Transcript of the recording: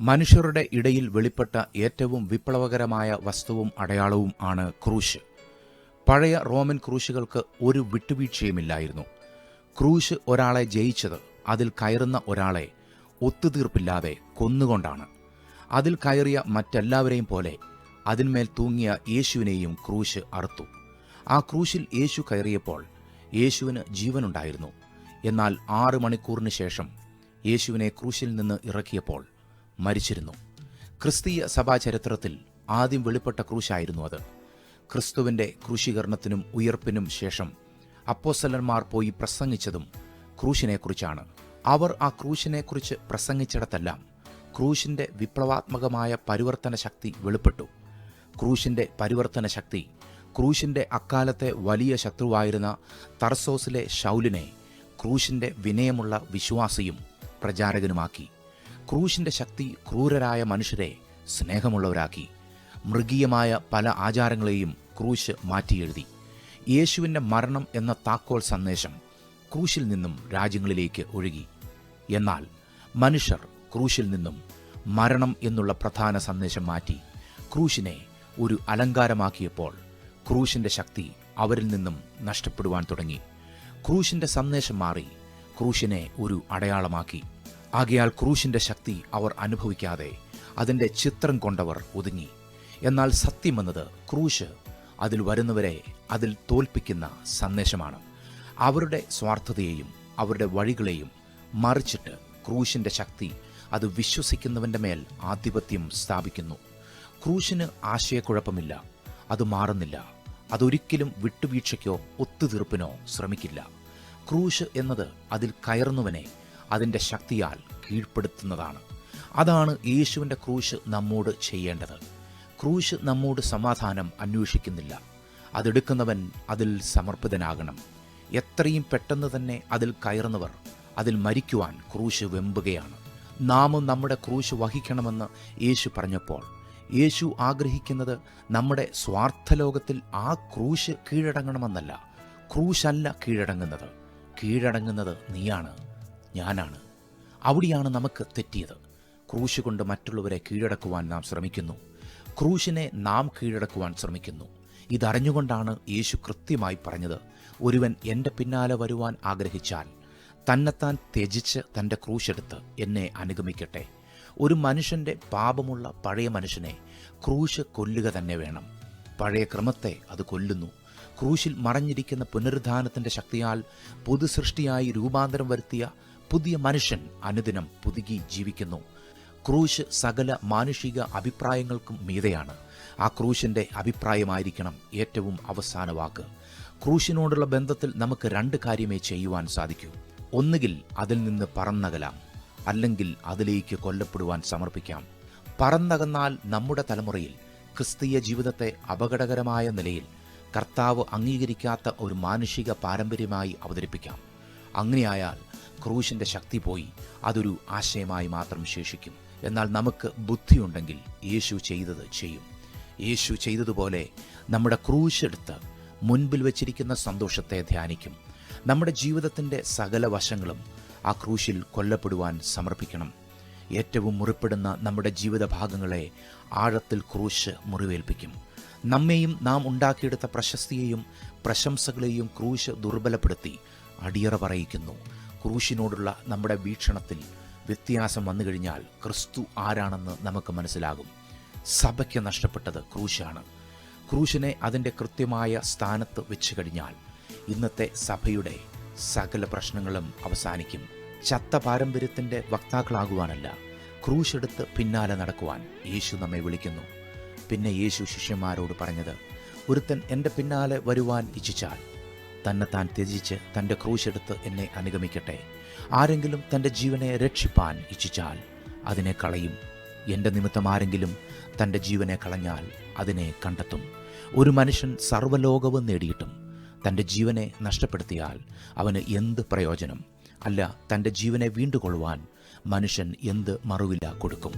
മനുഷ്യരുടെ ഇടയിൽ വെളിപ്പെട്ട ഏറ്റവും വിപ്ലവകരമായ വസ്തുവും അടയാളവും ആണ് ക്രൂശ്. പഴയ റോമൻ ക്രൂശുകൾക്ക് ഒരു വിട്ടുവീഴ്ചയുമില്ലായിരുന്നു. ക്രൂശ് ഒരാളെ ജയിച്ചത് അതിൽ കയറുന്ന ഒരാളെ ഒത്തുതീർപ്പില്ലാതെ കൊന്നുകൊണ്ടാണ്. അതിൽ കയറിയ മറ്റെല്ലാവരെയും പോലെ അതിന്മേൽ തൂങ്ങിയ യേശുവിനെയും ക്രൂശ് അറുത്തു. ആ ക്രൂശിൽ യേശു കയറിയപ്പോൾ യേശുവിന് ജീവനുണ്ടായിരുന്നു. എന്നാൽ ആറ് മണിക്കൂറിന് ശേഷം യേശുവിനെ ക്രൂശിൽ നിന്ന് ഇറക്കിയപ്പോൾ മരിച്ചിരുന്നു. ക്രിസ്തീയ സഭാചരിത്രത്തിൽ ആദ്യം വെളിപ്പെട്ട ക്രൂശായിരുന്നു അത്. ക്രിസ്തുവിന്റെ ക്രൂശീകരണത്തിനും ഉയർപ്പിനും ശേഷം അപ്പോസ്തലന്മാർ പോയി പ്രസംഗിച്ചതും ക്രൂശിനെക്കുറിച്ചാണ്. അവർ ആ ക്രൂശിനെക്കുറിച്ച് പ്രസംഗിച്ചിടത്തെല്ലാം ക്രൂശിന്റെ വിപ്ലവാത്മകമായ പരിവർത്തന ശക്തി വെളിപ്പെട്ടു. ക്രൂശിന്റെ പരിവർത്തന ശക്തി ക്രൂശിന്റെ അക്കാലത്തെ വലിയ ശത്രുവായിരുന്ന തർസോസിലെ ഷൗലിനെ ക്രൂശിന്റെ വിനയമുള്ള വിശ്വാസിയും പ്രചാരകനുമാക്കി. ക്രൂശിന്റെ ശക്തി ക്രൂരരായ മനുഷ്യരെ സ്നേഹമുള്ളവരാക്കി. മൃഗീയമായ പല ആചാരങ്ങളെയും ക്രൂശ് മാറ്റിയെഴുതി. യേശുവിന്റെ മരണം എന്ന താക്കോൽ സന്ദേശം ക്രൂശിൽ നിന്നും രാജ്യങ്ങളിലേക്ക് ഒഴുകി. എന്നാൽ മനുഷ്യർ ക്രൂശിൽ നിന്നും മരണം എന്നുള്ള പ്രധാന സന്ദേശം മാറ്റി ക്രൂശിനെ ഒരു അലങ്കാരമാക്കിയപ്പോൾ ക്രൂശിന്റെ ശക്തി അവരിൽ നിന്നും നഷ്ടപ്പെടുവാൻ തുടങ്ങി. ക്രൂശിന്റെ സന്ദേശം മാറി ക്രൂശിനെ ഒരു അടയാളമാക്കി. ആകയാൽ ക്രൂശിന്റെ ശക്തി അവർ അനുഭവിക്കാതെ അതിന്റെ ചിത്രം കൊണ്ടവർ ഒതുങ്ങി. എന്നാൽ സത്യമെന്നത് ക്രൂശ് അതിൽ വരുന്നവരെ അതിൽ തോൽപ്പിക്കുന്ന സന്ദേശമാണ്. അവരുടെ സ്വാർത്ഥതയെയും അവരുടെ വഴികളെയും മറിച്ചിട്ട് ക്രൂശിന്റെ ശക്തി അത് വിശ്വസിക്കുന്നവന്റെ മേൽ ആധിപത്യം സ്ഥാപിക്കുന്നു. ക്രൂശിന് ആശയക്കുഴപ്പമില്ല അത് മാറുന്നില്ല അതൊരിക്കലും വിട്ടുവീഴ്ചയ്ക്കോ ഒത്തുതീർപ്പിനോ ശ്രമിക്കില്ല. ക്രൂശ് എന്നത് അതിൽ കയറുന്നവനെ അതിന്റെ ശക്തിയാൽ കീഴ്പ്പെടുത്തുന്നതാണ്. അതാണ് യേശുവിന്റെ ക്രൂശ് നമ്മോട് ചെയ്യേണ്ടത്. ക്രൂശ് നമ്മോട് സമാധാനം അന്വേഷിക്കുന്നില്ല. അതെടുക്കുന്നവൻ അതിൽ സമർപ്പിതനാകണം. എത്രയും പെട്ടെന്ന് തന്നെ അതിൽ കയറുന്നവർ അതിൽ മരിക്കുവാൻ ക്രൂശ് വെമ്പുകയാണ്. നാമും നമ്മുടെ ക്രൂശ് വഹിക്കണമെന്ന് യേശു പറഞ്ഞപ്പോൾ യേശു ആഗ്രഹിക്കുന്നത് നമ്മുടെ സ്വാർത്ഥലോകത്തിൽ ആ ക്രൂശ് കീഴടങ്ങണമെന്നല്ല ക്രൂശല്ല കീഴടങ്ങുന്നത്. കീഴടങ്ങുന്നത് നീയാണ്. ഞാനാണ്. അവിടെയാണ് നമുക്ക് തെറ്റിയത്. ക്രൂശ് കൊണ്ട് മറ്റുള്ളവരെ കീഴടക്കുവാൻ നാം ശ്രമിക്കുന്നു. ക്രൂശിനെ നാം കീഴടക്കുവാൻ ശ്രമിക്കുന്നു. ഇതറിഞ്ഞുകൊണ്ടാണ് യേശു കൃത്യമായി പറഞ്ഞത് ഒരുവൻ എന്റെ പിന്നാലെ വരുവാൻ ആഗ്രഹിച്ചാൽ തന്നെത്താൻ ത്യജിച്ച് തന്റെ ക്രൂശെടുത്ത് എന്നെ അനുഗമിക്കട്ടെ. ഒരു മനുഷ്യന്റെ പാപമുള്ള പഴയ മനുഷ്യനെ ക്രൂശ് കൊല്ലുക തന്നെ വേണം. പഴയ ക്രമത്തെ അത് കൊല്ലുന്നു. ക്രൂശിൽ മറഞ്ഞിരിക്കുന്ന പുനരുദ്ധാനത്തിന്റെ ശക്തിയാൽ പുതുസൃഷ്ടിയായി രൂപാന്തരം വരുത്തിയ പുതിയ മനുഷ്യൻ അനുദിനം പുതുകി ജീവിക്കുന്നു. ക്രൂശ് സകല മാനുഷിക അഭിപ്രായങ്ങൾക്കും മീതയാണ്. ആ ക്രൂശിന്റെ അഭിപ്രായമായിരിക്കണം ഏറ്റവും അവസാന വാക്ക്. ക്രൂശിനോടുള്ള ബന്ധത്തിൽ നമുക്ക് രണ്ട് കാര്യമേ ചെയ്യുവാൻ സാധിക്കൂ. ഒന്നുകിൽ അതിൽ നിന്ന് പറന്നകലാം അല്ലെങ്കിൽ അതിലേക്ക് കൊല്ലപ്പെടുവാൻ സമർപ്പിക്കാം. പറന്നകന്നാൽ നമ്മുടെ തലമുറയിൽ ക്രിസ്തീയ ജീവിതത്തെ അപകടകരമായ നിലയിൽ കർത്താവ് അംഗീകരിക്കാത്ത ഒരു മാനുഷിക പാരമ്പര്യമായി അവതരിപ്പിക്കാം. അങ്ങനെയായാൽ ക്രൂശിന്റെ ശക്തി പോയി. അതൊരു ആശയമായി മാത്രം ശേഷിക്കും എന്നാൽ നമുക്ക് ബുദ്ധിയുണ്ടെങ്കിൽ യേശു ചെയ്തത് ചെയ്യും. യേശു ചെയ്തതുപോലെ നമ്മുടെ ക്രൂശ് എടുത്ത് മുൻപിൽ വച്ചിരിക്കുന്ന സന്തോഷത്തെ ധ്യാനിക്കും. നമ്മുടെ ജീവിതത്തിന്റെ സകല വശങ്ങളും ആ ക്രൂശിൽ കൊല്ലപ്പെടുവാൻ സമർപ്പിക്കണം. ഏറ്റവും മുറിപ്പെടുന്ന നമ്മുടെ ജീവിത ഭാഗങ്ങളെ ആഴത്തിൽ ക്രൂശ് മുറിവേൽപ്പിക്കും. നമ്മെയും നാം ഉണ്ടാക്കിയെടുത്ത പ്രശസ്തിയെയും പ്രശംസകളെയും ക്രൂശ് ദുർബലപ്പെടുത്തി അടിയറ പറയിക്കുന്നു. ക്രൂശിനോടുള്ള നമ്മുടെ വീക്ഷണത്തിൽ വ്യത്യാസം വന്നു കഴിഞ്ഞാൽ ക്രിസ്തു ആരാണെന്ന് നമുക്ക് മനസ്സിലാകും. സഭയ്ക്ക് നഷ്ടപ്പെട്ടത് ക്രൂശാണ്. ക്രൂശിനെ അതിന്റെ കൃത്യമായ സ്ഥാനത്ത് വെച്ച് കഴിഞ്ഞാൽ ഇന്നത്തെ സഭയുടെ സകല പ്രശ്നങ്ങളും അവസാനിക്കും. ചത്ത പാരമ്പര്യത്തിന്റെ വക്താക്കളാകുവാനല്ല ക്രൂശെടുത്ത് പിന്നാലെ നടക്കുവാൻ യേശു നമ്മെ വിളിക്കുന്നു. പിന്നെ യേശു ശിഷ്യന്മാരോട് പറഞ്ഞത് ഒരുത്തൻ എന്റെ പിന്നാലെ വരുവാൻ ഇച്ഛിച്ചാൽ തന്നെ താൻ ത്യജിച്ച് തന്റെ ക്രൂശെടുത്ത് എന്നെ അനുഗമിക്കട്ടെ. ആരെങ്കിലും തന്റെ ജീവനെ രക്ഷിപ്പാൻ ഇച്ഛിച്ചാൽ അതിനെ കളയും. എന്റെ നിമിത്തം ആരെങ്കിലും തന്റെ ജീവനെ കളഞ്ഞാൽ അതിനെ കണ്ടെത്തും. ഒരു മനുഷ്യൻ സർവലോകവും നേടിയിട്ടും തന്റെ ജീവനെ നഷ്ടപ്പെടുത്തിയാൽ അവന് എന്ത് പ്രയോജനം? അല്ല തന്റെ ജീവനെ വീണ്ടുകൊള്ളുവാൻ മനുഷ്യൻ എന്ത് മറുവില കൊടുക്കും?